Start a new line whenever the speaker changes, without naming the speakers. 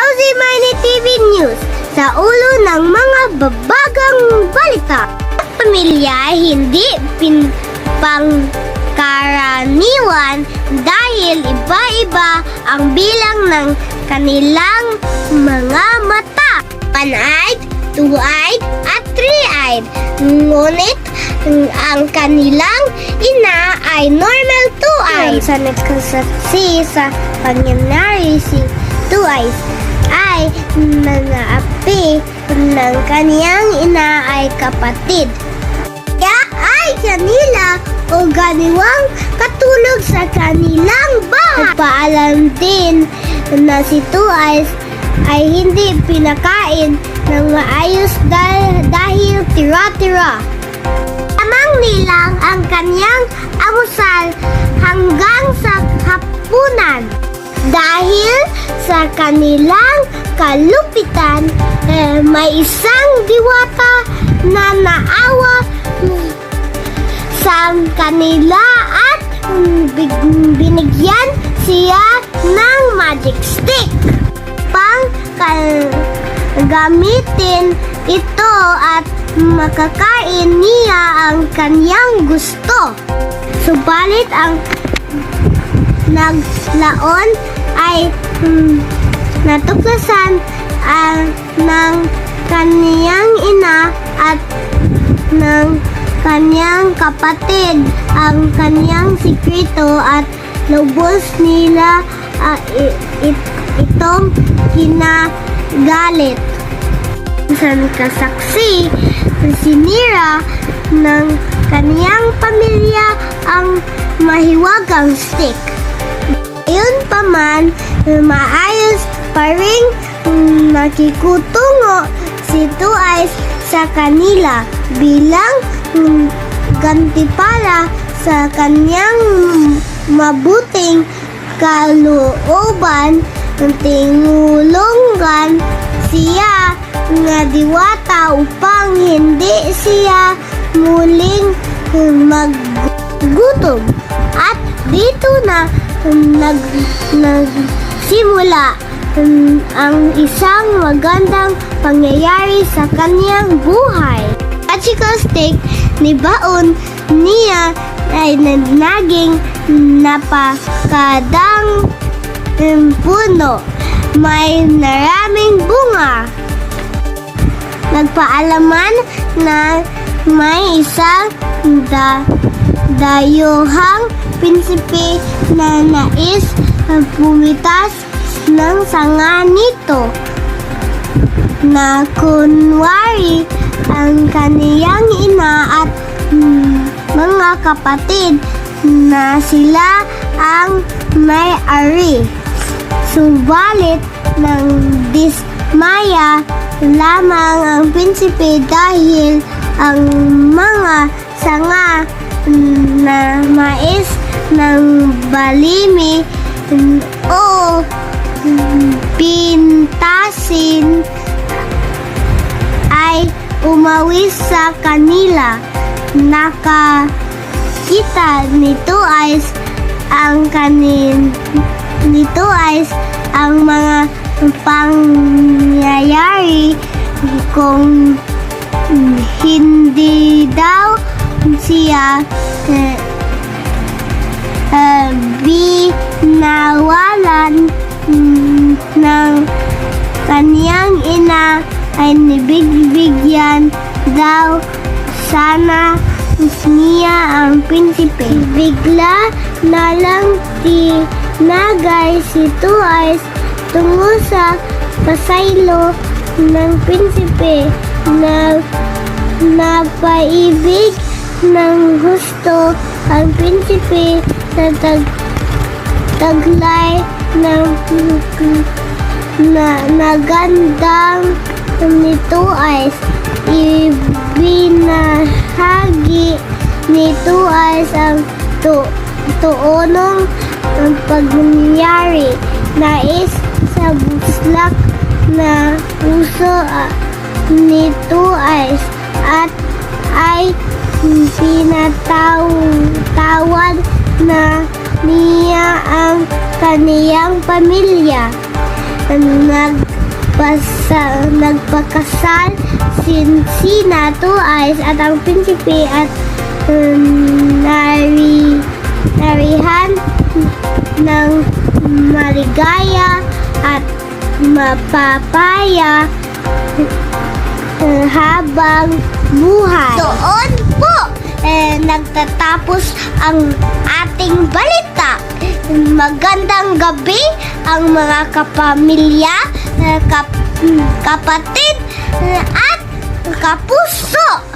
Rosie Money TV News sa ulo ng mga babagang balita. Pamilya hindi pin pangkaraniwan dahil iba-iba ang bilang ng kanilang mga mata. One-eyed, two-eyed, at three-eyed. Ngunit ang kanilang ina ay normal two-eyed. Sa nagsasaksi sa pangyayari si Two Ay nanaapi ng kaniyang ina ay kapatid. Kaya ay kanila o ganiwang katulog sa kanilang bahay. Paalam din na si Eyes ay hindi pinakain ng maayos dahil, dahil tira-tira. Amang nilang ang kanyang amusal hanggang sa hapunan. Dahil sa kanilang kalupitan, eh, may isang diwata na naawa mm, sa kanila at mm, binigyan siya ng magic stick pang gamitin ito at makakain niya ang kanyang gusto. Subalit ang naglaon ay hmm, natuklasan ah, ng kaniyang ina at ng kanyang kapatid ang kanyang sikreto at lubos nila i- it- itong kinagalit. Isang kasaksi, sinira ng kaniyang pamilya ang mahiwagang stick. Ayun pa man, maayos pa rin mm, nakikutungo si Eyes sa kanila bilang mm, gantipala sa kanyang mabuting kalooban. Tingulungan siya nga diwata upang hindi siya muling maggutom. At dito na nag nagsimula um, ang isang magandang pangyayari sa kanyang buhay. Magical stick ni Baon niya ay na- naging napakadang um, puno. May naraming bunga. Nagpaalaman na may isang da, dayuhang prinsipe na nais na pumitas ng sanga nito na kunwari ang kaniyang ina at mm, mga kapatid na sila ang may-ari. Subalit ng dismaya lamang ang prinsipe dahil ang mga sanga mm, na mais ng balimi mm, o pintasin ay umawis sa kanila. Nakakita ni Two Eyes ang kanin ni Two Eyes ang mga pangyayari kung hindi daw siya eh, eh, binawalan mm, ng kaniyang ina ay nibigbigyan daw sana niya ang prinsipe. Bigla na lang tinagay si Eyes tungo sa pasaylo ng prinsipe na napaibig ng gusto ang prinsipe sa tag taglay ng na nagandang ni Two Eyes ibinahagi ni Two Eyes ang tu tuonong ang pagyari nais sa buslak na puso ah, ni Two Eyes at ay pinatawad kaniyang pamilya. nagpasa, nagpakasal si Sina Two Eyes at ang prinsipe at um, nari, narihan ng maligaya at mapapaya eh, habang buhay. Doon po, eh, nagtatapos ang ating balita. Magandang gabi ang mga kapamilya, eh, kap- kapatid eh, at kapuso.